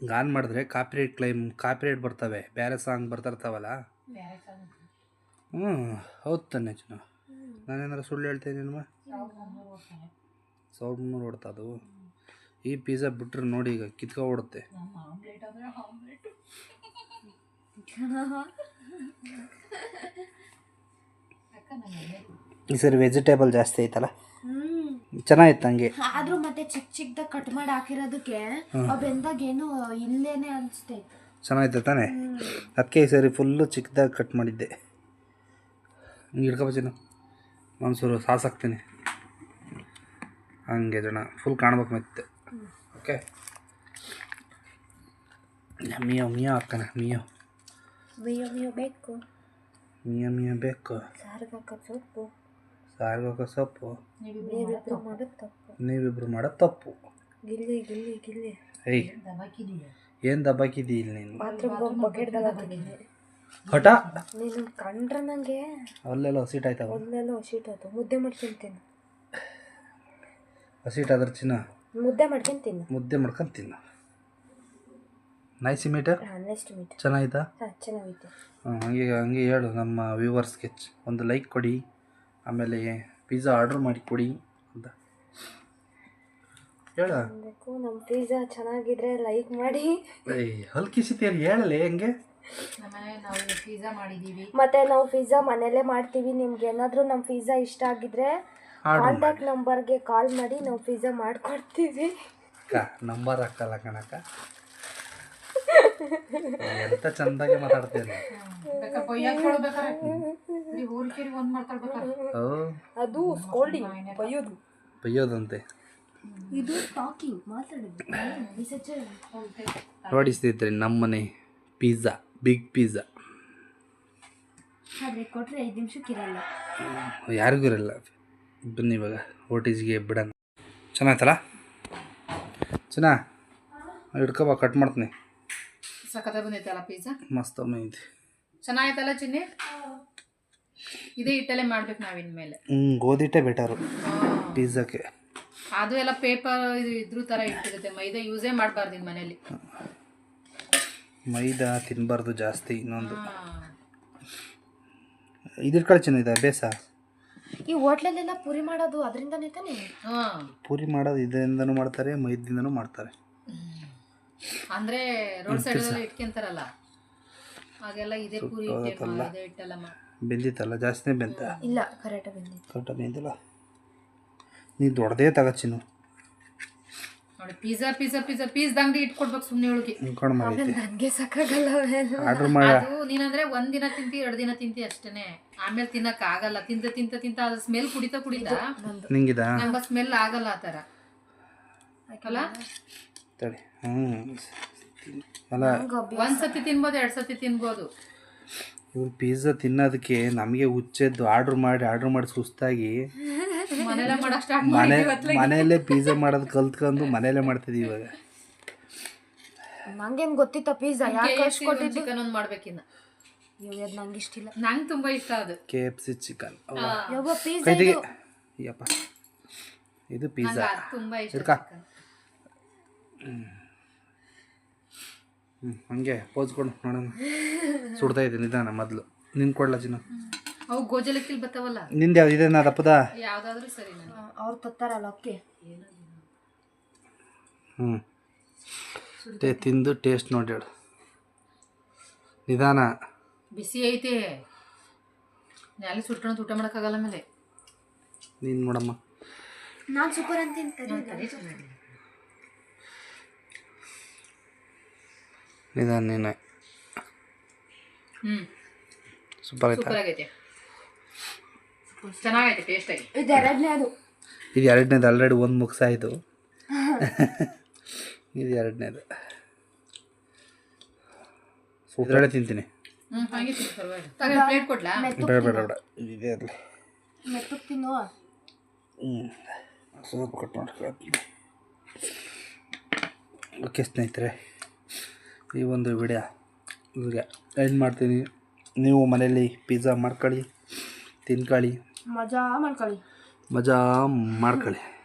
On ಮಾಡಿದ್ರೆ copyright claim copyright ಬರ್ತವೆ. ಬೇರೆ ಸಾಂಗ್ ಬರ್ತಾ ಇರ್ತಾವಲ್ಲ ಹ್ಞೂ ಹೌದು ತಾನೆ ಚಿನ್ನ ನಾನೇನಾರು ಸುಳ್ಳು ಹೇಳ್ತೇನೆ ನಿಮ್ಮ ಸಾವಿರದ ಮುನ್ನೂರು ಓಡ್ತಾ ಅದು. ಈ ಪಿಜ್ಜಾ ಬಿಟ್ಟರೆ ನೋಡಿ ಈಗ ಕಿತ್ಕೊ ಓಡುತ್ತೆ. ಈ ಸರಿ ವೆಜಿಟೇಬಲ್ ಜಾಸ್ತಿ ಐತಲ್ಲ? ಚೆನ್ನಾಗಿತ್ತು ಹಂಗೆ. ಆದ್ರೂ ಮತ್ತೆ ಚಿಕ್ಕ ಚಿಕ್ಕದಾಗ ಕಟ್ ಮಾಡಿ ಹಾಕಿರೋದಕ್ಕೆ ಅವ್ ಬೆಂದಾಗ ಏನು ಇಲ್ಲೇನೆ ಅನ್ಸ್ತೈತೆ. ಚೆನ್ನಾಗಿತ್ತು ತಾನೆ? ಅದಕ್ಕೆ ಈ ಸರಿ ಫುಲ್ಲು ಚಿಕ್ಕದಾಗಿ ಕಟ್ ಮಾಡಿದ್ದೆ. ಹಿಂಗೆ ಹಿಡ್ಕೊಬ ಮನ್ಸೂರು ಒಂಚೂರು ಸಾಸ್ ಹಾಕ್ತೀನಿ ಹಂಗೆ ಜನ ಫುಲ್ ಕಾಣ್ಬೇಕು ಮತ್ತೆ. ಓಕೆ ಮಿಯೋ ಮಿಯೋ ಹಾಕ್ತಾನೆ ಮಿಯೋ. ಮಿಯೋ ಮಿಯೋ ಬೇಕು. ಮಿಯೋ ಮಿಯೋ ಬೇಕು. ಸಾರಿಗೆ ಹಾಕೋದು ಸೊಪ್ಪು ಹಾಕೋ ಸೊಪ್ಪು? ನೀವಿಬ್ರು ಮಾಡೋದು ತಪ್ಪು. ನೀವಿಬ್ರು ಮಾಡೋ ತಪ್ಪು. ಗಿಲ್ಲಿ ಗಿಲ್ಲಿ ಗಿಲ್ಲಿ. ಏಯ್. ದಬಾಕಿದೀಯ? ಏನು ದಬ್ಬಾಕಿದ್ದಿ ಇಲ್ಲಿ ನೀನು? ಹಠ. ನೀನು ಕಂಡ್ರೆ ನನಗೆ ಅಲ್ಲೆಲ್ಲ ಹಸಿಟ್ ಅಲ್ಲೆಲ್ಲ ಹಸೀಟ್ ಆಯ್ತು. ಮುದ್ದೆ ಮಾಡ್ಕೊಂತೀನಿ ಹಸಿಟ್ ಆದ್ರೆ ಚಿನ್ನ? ಮುದ್ದೆ ಮಾಡ್ಕೊಂತೀನಿ ಮುದ್ದೆ ಮಾಡ್ಕೊಂಡು ನೈಸ್ ನೈಸಿ ಮೀಟ ಮೀಟ್ ಚೆನ್ನಾಗಿತ್ತಾ? ಹಾಂ ಹಂಗೆ ಹಂಗೆ ಹೇಳು ನಮ್ಮ ವ್ಯೂವರ್ಸ್ಗೆ ಒಂದು ಲೈಕ್ ಕೊಡಿ. ಆಮೇಲೆ ಪಿಜ್ಜಾ ಆರ್ಡರ್ ಮಾಡಿ ಕೊಡಿ ಅಂತ. ಹೇಳ. ನಮ್ಮ ಪಿಜ್ಜಾ ಚೆನ್ನಾಗಿದ್ರೆ ಲೈಕ್ ಮಾಡಿ. ಏಯ್ ಹಲ್ಕಿಸಿತೀರಿ ಹೇಳಲೆ ಹೆಂಗೆ? ನಾವು ಪಿಜ್ಜಾ ಮಾಡಿದೀವಿ. ಮತ್ತೆ ನಾವು ಪಿಜ್ಜಾ ಮನೇಲೇ ಮಾಡ್ತೀವಿ. ನಿಮ್ಗೆ ಏನಾದರೂ ನಮ್ಮ ಪಿಜ್ಜಾ ಇಷ್ಟ ಆಗಿದ್ರೆ ಕಾಂಟ್ಯಾಕ್ಟ್ ನಂಬರ್ಗೆ ಕಾಲ್ ಮಾಡಿ ನಾವು ಪಿಜ್ಜಾ ಮಾಡ್ಕೊಡ್ತೀವಿ. ನಂಬರ್ ಹಾಕಲ್ಲ ಕಣಕ್ಕ. ಒಂದ್ ಚಂದಾಗೆ ಓ ಅದು ಸ್ಕೋಲ್ಡಿಂಗ್ ಬೈಯೋದು. ಬೈಯೋದಂತೆ. ಇದು ಟಾಕಿಂಗ್ ಮಾತಾಡೋದು. ನೋಡಿ ಸ್ನೇಹಿತರೆ ನಮ್ಮನೆ ಪಿಜ್ಜಾ ಬಿಗ್ ಪಿಜ್ಜಾ ಆದರೆ ಕೊಟ್ಟರೆ ಐದು ನಿಮಿಷಕ್ಕೆ ಇರಲ್ಲ. ಯಾರಿಗೂ ಇರಲ್ಲ. ಬನ್ನಿ ಇವಾಗ ಓಟೇಜ್ಗೆ ಬಿಡೋಣ. ಚೆನ್ನಾಯ್ತಲ್ಲ ಚೆನ್ನ ಹಿಡ್ಕೊಬಾ ಕಟ್ ಮಾಡ್ತೀನಿ. ಸಖತ್ತ ಬಂದೈತಲ್ಲ ಪಿಜ್ಜಾ ಮಸ್ತ್ ಅಮ್ಮೈತಿ ಚೆನ್ನಾಗೈತಲ್ಲ ಚಿನ್ನಿ ಇದೇ ಹಿಟ್ಟಲ್ಲೇ ಮಾಡ್ಬೇಕು ನಾವು ಇನ್ಮೇಲೆ. ಹ್ಞೂ ಗೋಧಿಟ್ಟೆ ಬೆಟರು ಪಿಜ್ಜಾಕ್ಕೆ. ಅದು ಎಲ್ಲ ಪೇಪರ್ ಇದು ಇದ್ರ ಥರ ಇಟ್ಟಿರುತ್ತೆ. ಮೈದಾ ಯೂಸೇ ಮಾಡಬಾರ್ದು ಇನ್ನು ಮನೇಲಿ. ಮೈದಾ ತಿನ್ನಬಾರ್ದು ಜಾಸ್ತಿ ಇನ್ನೊಂದು. ಇದ್ರ ಕಡೆ ಚೆನ್ನಾಗಿದೆ ಬೇಸ? ಈ ಹೋಟ್ಲಲ್ಲೆಲ್ಲ ಪೂರಿ ಮಾಡೋದು ಅದರಿಂದನೇ ತಾನೇ? ಹಾಂ. ಪೂರಿ ಮಾಡೋದು ಇದರಿಂದನೂ ಮಾಡ್ತಾರೆ ಮೈದಿಂದನೂ ಮಾಡ್ತಾರೆ. ಅಂದ್ರೆ ರೋಡ್ ಸೈಡ್ ಎಲ್ಲ ಇಟ್ಕೊಂತಾರಲ್ಲ. ಹಾಗೆಲ್ಲ ಇದೆ ಪೂರಿ ಹಿಟ್ಟೆ ಅದೇ ಇದೇ ಹಿಟ್ಟೆಲ್ಲ ಮಾ- ಬೆಂದಿತ್ತಲ್ಲ ಜಾಸ್ತಿನೇ ಬೆಂತ? ಇಲ್ಲ ಕರೆಕ್ಟ್ ಬೆಂದಿತ್ತು ಕರೆಕ್ಟ್ ಬೆಂದಿಲ್ಲ? ನೀ ದೊಡ್ಡದೇ ತಗೋಚಿನು ನೋಡಿ ಪಿಜ್ಜಾ ಪಿಜ್ಜಾ ಪಿಜ್ಜಾ ಪೀಸ್ ಅಂಗಡಿ ಇಟ್ಕೊಡ್ಬೇಕು ಸುಮ್ಮನೆ ಅನ್ಕೊಂಡು ಮಾಡೈತಿ ನನಗೆ ಸಾಕಾಗಲ್ಲ ಆರ್ಡರ್ ಮಾಡ. ಅದು ನೀನಂದ್ರೆ ಒಂದ್ ದಿನ ತಿಂತಿ ಎರಡು ದಿನ ತಿಂತಿ ಅಷ್ಟೇನೆ. ಆಮೇಲೆ ತಿನ್ನಕ್ ಆಗಲ್ಲ. ತಿಂತ ತಿಂತ ತಿಂತ ಅದ್ರ ಸ್ಮೆಲ್ ಕುಡಿತಾ ಕುಡಿತಾ ನಿಂಗಿದ? ನಂಗ ಸ್ಮೆಲ್ ಆಗಲ್ಲ ಆ ತರ ಅಲ್ಲ? ತಡಿ ಹ್ಞೂ ಅಲ್ಲ ಒಂದ್ ಸತಿ ತಿನ್ಬೋದು ಎರಡು ಸತಿ ತಿನ್ಬೋದು. ಇವ್ರು ಪಿಜ್ಜಾ ತಿನ್ನೋದಕ್ಕೆ ನಮಗೆ ಹುಚ್ಚೆದ್ದು ಆರ್ಡ್ರ್ ಮಾಡಿ ಆರ್ಡ್ರ್ ಮಾಡಿ ಸುಸ್ತಾಗಿ ಮನೆ ಮನೆಯಲ್ಲೇ ಪಿಜ್ಜಾ ಮಾಡೋದು ಕಲ್ತ್ಕೊಂಡು ಮನೆಯಲ್ಲೇ ಮಾಡ್ತಿದ್ದೀವಿ ಇವಾಗ. ನಂಗೇನು ಗೊತ್ತಿತ್ತ ಪಿಜ್ಜಾ ಯಾಕೆ ಅಷ್ಟು ಕೊಟ್ಟಿದ್ದು ಚಿಕನ್ ಒಂದು ಮಾಡ್ಬೇಕಿನ್ನ. ಅದು ನಂಗೆ ಇಷ್ಟ ಇಲ್ಲ. ನಂಗ್ ತುಂಬಾ ಇಷ್ಟ ಅದು. ಕೆ ಎಫ್ ಸಿ ಚಿಕನ್ ಯಾವ ಪಿಜ್ಜಾ ಇದು. ಯಪ್ಪ. ಇದು ಪಿಜ್ಜಾ ತುಂಬ ಅದ್ ತುಂಬಾ ಇಷ್ಟ. ಹ್ಞೂ ಹಂಗೆ ಪೋಸ್ಕೊಂಡು ನೋಡೋಣ. ಸುಡ್ತಾ ಇದೆ ನಿಧಾನ ಮೊದಲು. ನಿನ್ ಕೊಡ್ಲ ಜಿನ ಅವು ಗೋಜಲಕ್ಕಿಲ್ ಬರ್ತಾವಲ್ಲ ನಿಂದು ಯಾವ್ದು ಇದೇನಾ ದಪ್ಪದ? ಯಾವ್ದಾದ್ರೂ ಸರಿ ನನಗೆ ಅವ್ರು ತತ್ತಾರಲ್ಲ ಓಕೆ ಹ್ಞೂ ಟೇ ತಿಂದು ಟೇಸ್ಟ್ ನೋಡಿ ಹೇಳು. ನಿಧಾನ. ಬಿಸಿ ಐತೆ. ನ್ಯಾಲಿ ಸುಟ್ಕೊಂಡು ಊಟ ಮಾಡೋಕ್ಕಾಗಲ್ಲ ಮೇಲೆ ನೀನು ನೋಡಮ್ಮ. ನಾನು ಸೂಪರ್ ಅಂತ ನಿಧಾನ ನೀನು ಹ್ಮ್. ಸೂಪರ್ ಆಯ್ತಾ? ಸೂಪರ್ ಆಗೈತೆ ಚೆನ್ನಾಗೈತೆ ಟೇಸ್ಟ್ ಆಗಿ. ಇದು ಎರಡನೇ ಅದು ಇದು ಎರಡನೇದು ಆಲ್ರೆಡಿ ಒಂದು ಮುಗಿಸಾಯಿತು. ಇದು ಎರಡನೇದು. ಇದರಲ್ಲೇ ತಿಂತೀನಿ. ಬೇಡ ಬೇಡ ಬೇಡ. ಇದೇ ಇರಲಿ ಮೆತ್ತಗೆ ತಿನ್ನು ಹ್ಞೂ ಸ್ವಲ್ಪ ಕಟ್ ಓಕೆ ಸ್ನೇಹಿತರೆ. ಈ ಒಂದು ವಿಡಿಯೋ. ಇವ್ರಿಗೆ ಏನು ಮಾಡ್ತೀನಿ? ನೀವು ಮನೇಲಿ ಪಿಜ್ಜಾ ಮಾಡ್ಕೊಳ್ಳಿ ತಿನ್ಕೊಳ್ಳಿ. ಮಜಾ ಮಾಡ್ಕೊಳ್ಳಿ. ಮಜಾ ಮಾಡ್ಕೊಳ್ಳಿ.